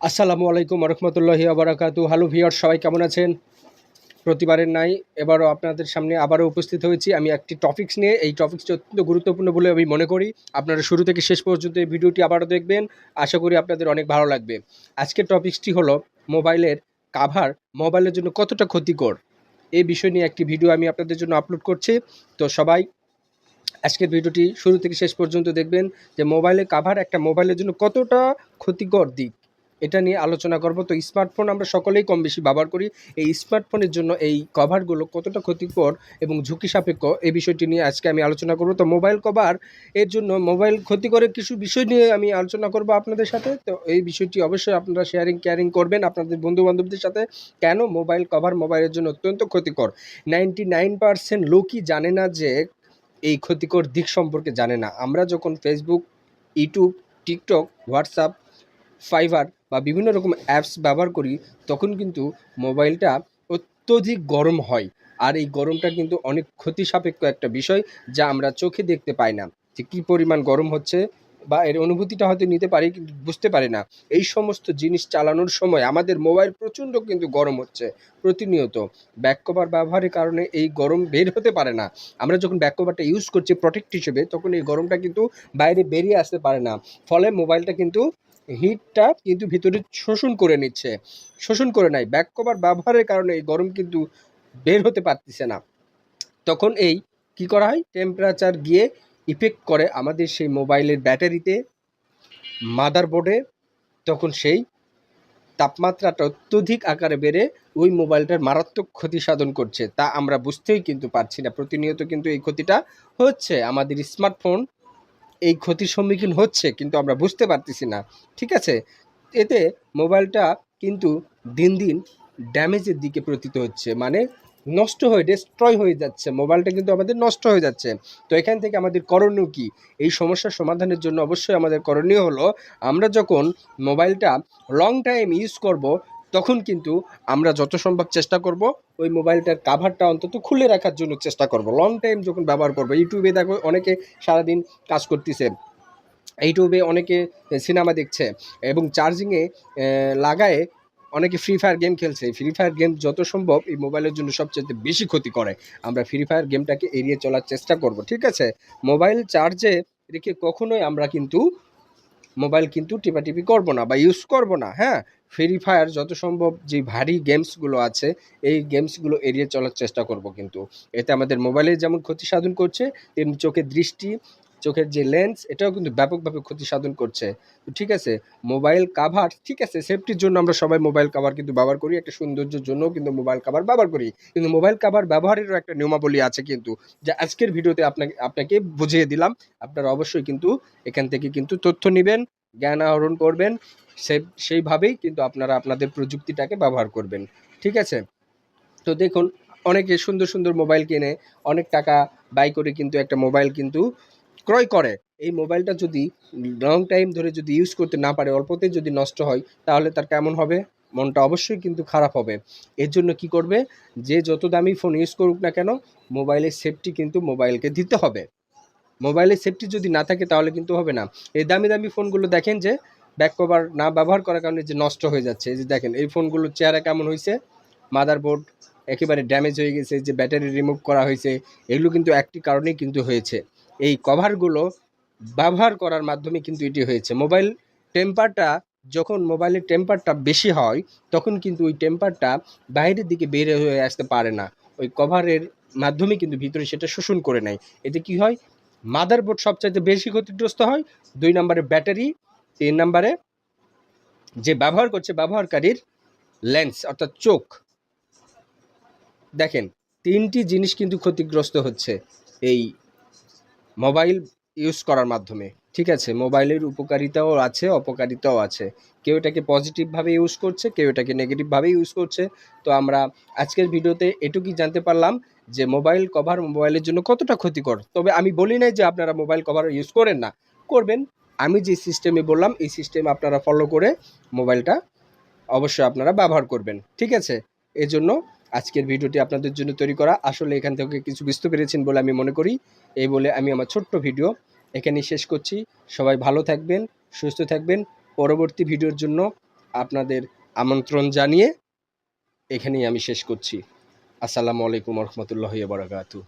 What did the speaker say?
আসসালামু আলাইকুম রহমতুল্লাহি আবরাকাতু হ্যালো ভিওর সবাই কেমন আছেন? প্রতিবারের নাই, এবারও আপনাদের সামনে আবারও উপস্থিত হয়েছি। আমি একটি টপিকস নিয়ে, এই টপিকসটি অত্যন্ত গুরুত্বপূর্ণ বলে আমি মনে করি। আপনারা শুরু থেকে শেষ পর্যন্ত এই ভিডিওটি আবারও দেখবেন। আশা করি আপনাদের অনেক ভালো লাগবে। আজকের টপিকসটি হলো মোবাইলের কাভার মোবাইলের জন্য কতটা ক্ষতিকর? এই বিষয় নিয়ে একটি ভিডিও আমি আপনাদের জন্য আপলোড করছি। তো সবাই আজকের ভিডিওটি শুরু থেকে শেষ পর্যন্ত দেখবেন যে মোবাইলের কাভার একটা মোবাইলের জন্য কতটা ক্ষতিকর দিক। এটা নিয়ে আলোচনা করব। তো স্মার্টফোন আমরা সকলেই কম বেশি ব্যবহার করি। এই স্মার্টফোনের জন্য এই কভারগুলো কতটা ক্ষতিকর এবং ঝুঁকি সাপেক্ষ এই বিষয়টি নিয়ে আজকে আমি আলোচনা করব। তো মোবাইল কভার এর জন্য মোবাইল ক্ষতিকরের কিছু বিষয় নিয়ে আমি আলোচনা করব আপনাদের সাথে। তো এই বিষয়টি অবশ্যই আপনারা শেয়ারিং কেয়ারিং করবেন আপনাদের বন্ধু বান্ধবদের সাথে। কেন মোবাইল কভার মোবাইলের জন্য অত্যন্ত ক্ষতিকর? নাইনটি নাইন পার্সেন্ট লোকই জানে না যে এই ক্ষতিকর দিক সম্পর্কে জানে না। আমরা যখন Facebook YouTube TikTok WhatsApp Viber বা বিভিন্ন রকম অ্যাপস ব্যবহার করি, তখন কিন্তু মোবাইলটা অত্যধিক গরম হয়। আর এই গরমটা কিন্তু অনেক ক্ষতি সাপেক্ষ একটা বিষয় যা আমরা চোখে দেখতে পাই না। যে কী পরিমাণ গরম হচ্ছে বা এর অনুভূতিটা হয়তো নিতে পারি কিন্তু বুঝতে পারি না। এই সমস্ত জিনিস চালানোর সময় আমাদের মোবাইল প্রচণ্ড কিন্তু গরম হচ্ছে প্রতিনিয়ত। ব্যাক কভার ব্যবহারের কারণে এই গরম বের হতে পারে না। আমরা যখন ব্যাক কভারটা ইউজ করছি প্রোটেক্ট হিসেবে, তখন এই গরমটা কিন্তু বাইরে বেরিয়ে আসতে পারে না। ফলে মোবাইলটা কিন্তু হিটটা কিন্তু ভিতরে শোষণ করে নিচ্ছে, শোষণ করে নেয় ব্যাক কভার ব্যবহারের কারণে এই গরম কিন্তু বের হতে পারতেছে না। তখন এই কি করা হয়? টেম্পারেচার গিয়ে ইফেক্ট করে আমাদের সেই মোবাইলের ব্যাটারিতে মাদারবোর্ডে তখন সেই তাপমাত্রাটা অত্যধিক আকারে বেড়ে ওই মোবাইলটার মারাত্মক ক্ষতি সাধন করছে। তা আমরা বুঝতেই কিন্তু পারছি না। প্রতিনিয়ত কিন্তু এই ক্ষতিটা হচ্ছে। আমাদের স্মার্টফোন এই ক্ষতির সম্মুখীন হচ্ছে, কিন্তু আমরা বুঝতে পারতেছি না। ঠিক আছে? এতে মোবাইলটা কিন্তু দিন দিন ড্যামেজের দিকে প্রতীত হচ্ছে। মানে নষ্ট হয়ে ডিস্ট্রয় হয়ে যাচ্ছে। মোবাইলটা কিন্তু আমাদের নষ্ট হয়ে যাচ্ছে। তো এখান থেকে আমাদের করণীয় কি? এই সমস্যার সমাধানের জন্য অবশ্যই আমাদের করণীয় হলো, আমরা যখন মোবাইলটা লং টাইম ইউজ করব তখন কিন্তু আমরা যত সম্ভব চেষ্টা করব ওই মোবাইলটার কাভারটা অন্তত খুলে রাখার জন্য চেষ্টা করব। লং টাইম যখন ব্যবহার করব, ইউটিউবে দেখো অনেকে সারাদিন কাজ করতেছে, ইউটিউবে অনেকে সিনেমা দেখছে এবং চার্জিংয়ে লাগায়ে অনেকে ফ্রি ফায়ার গেম খেলছে। ফ্রি ফায়ার গেম যত সম্ভব এই মোবাইলের জন্য সবচেয়ে বেশি ক্ষতি করে। আমরা ফ্রি ফায়ার গেমটাকে এড়িয়ে চলার চেষ্টা করব, ঠিক আছে? মোবাইল চার্জে রেখে কখনোই আমরা কিন্তু মোবাইল কিন্তু টিপাটিপি করব না বা ইউজ করব না হ্যাঁ? ফ্রি ফায়ার যত সম্ভব যে ভারী গেমসগুলো আছে, এই গেমসগুলো এড়িয়ে চলার চেষ্টা করব কিন্তু। এতে আমাদের মোবাইলের যেমন ক্ষতি সাধন করছে, তেমনি চোখের দৃষ্টি চোখের যে লেন্স এটাও কিন্তু ব্যাপকভাবে ক্ষতি সাধন করছে। তো ঠিক আছে মোবাইল কাভার ঠিক আছে সেফটির জন্য আমরা সবাই মোবাইল কাভার কিন্তু ব্যবহার করি, একটা সৌন্দর্যের জন্য কিন্তু মোবাইল কাভার ব্যবহার করি। কিন্তু মোবাইল কাভার ব্যবহারেরও একটা নিয়মাবলী আছে কিন্তু, যা আজকের ভিডিওতে আপনাকে আপনাকে বুঝিয়ে দিলাম। আপনারা অবশ্যই কিন্তু এখান থেকে কিন্তু তথ্য নেবেন, জ্ঞান আহরণ করবেন, সে, সেইভাবেই কিন্তু আপনারা আপনাদের প্রযুক্তিটাকে ব্যবহার করবেন। ঠিক আছে? তো দেখুন, অনেকে সুন্দর সুন্দর মোবাইল কিনে, অনেক টাকা ব্যয় করে কিন্তু একটা মোবাইল কিন্তু ক্রয় করে, এই মোবাইলটা যদি লং টাইম ধরে যদি ইউজ করতে না পারে, অল্পতে যদি নষ্ট হয়, তাহলে তার কেমন হবে? মনটা অবশ্যই কিন্তু খারাপ হবে। এর জন্য কি করবে? যে যত দামি ফোন ইউজ করুক না কেন মোবাইলের সেফটি কিন্তু মোবাইলকে দিতে হবে। মোবাইলের সেফটি যদি না থাকে, তাহলে কিন্তু হবে না। এই দামি দামি ফোনগুলো দেখেন যে ব্যাক কভার না ব্যবহার করার কারণে যে নষ্ট হয়ে যাচ্ছে। এই যে দেখেন, এই ফোনগুলোর চেহারা কেমন হয়েছে মাদারবোর্ড একেবারে ড্যামেজ হয়ে গেছে যে ব্যাটারি রিমুভ করা হয়েছে এগুলো কিন্তু একটি কারণেই কিন্তু হয়েছে। এই কভারগুলো ব্যবহার করার মাধ্যমে কিন্তু এটি হয়েছে। মোবাইল টেম্পারটা যখন মোবাইলের টেম্পারটা বেশি হয়, তখন কিন্তু ওই টেম্পারটা বাইরের দিকে বের হয়ে আসতে পারে না। ওই কভারের মাধ্যমে কিন্তু ভিতরে সেটা শোষণ করে নেয়। এতে কি হয়? মাদারবোর্ড সবচাইতে বেশি ক্ষতিগ্রস্ত হয়। দুই নম্বরে ব্যাটারি তিন নম্বরে যে ব্যবহার করছে ব্যবহারকারীর লেন্স অর্থাৎ চোখ। দেখেন, তিনটি জিনিস কিন্তু ক্ষতিগ্রস্ত হচ্ছে। এই মোবাইল ইউজ করার মাধ্যমে। ঠিক আছে, মোবাইলের উপকারিতাও আছে, অপকারিতাও আছে। কেউ এটাকে পজিটিভভাবে ইউজ করছে, কেউ এটাকে নেগেটিভভাবে ইউজ করছে। তো আমরা আজকের ভিডিওতে এটুকুই জানতে পারলাম যে মোবাইল কভার মোবাইলের জন্য কতটা ক্ষতিকর। তবে আমি বলি নাই যে আপনারা মোবাইল কভার ইউজ করেন না। করবেন। আমি যে সিস্টেমে বললাম, এই সিস্টেম আপনারা ফলো করে মোবাইলটা অবশ্যই আপনারা ব্যবহার করবেন। ঠিক আছে? এজন্য আজকের ভিডিওটি আপনাদের জন্য তৈরি করা। আসলে এখান থেকে কিছু বুঝতে পেরেছেন বলে আমি মনে করি। এই বলে আমি আমার ছোট্ট ভিডিও এখানেই শেষ করছি। সবাই ভালো থাকবেন, সুস্থ থাকবেন। পরবর্তী ভিডিওর জন্য আপনাদের আমন্ত্রণ জানিয়ে এখানেই আমি শেষ করছি। আসসালামু আলাইকুম রহমতুল্লাহ বারাকাতু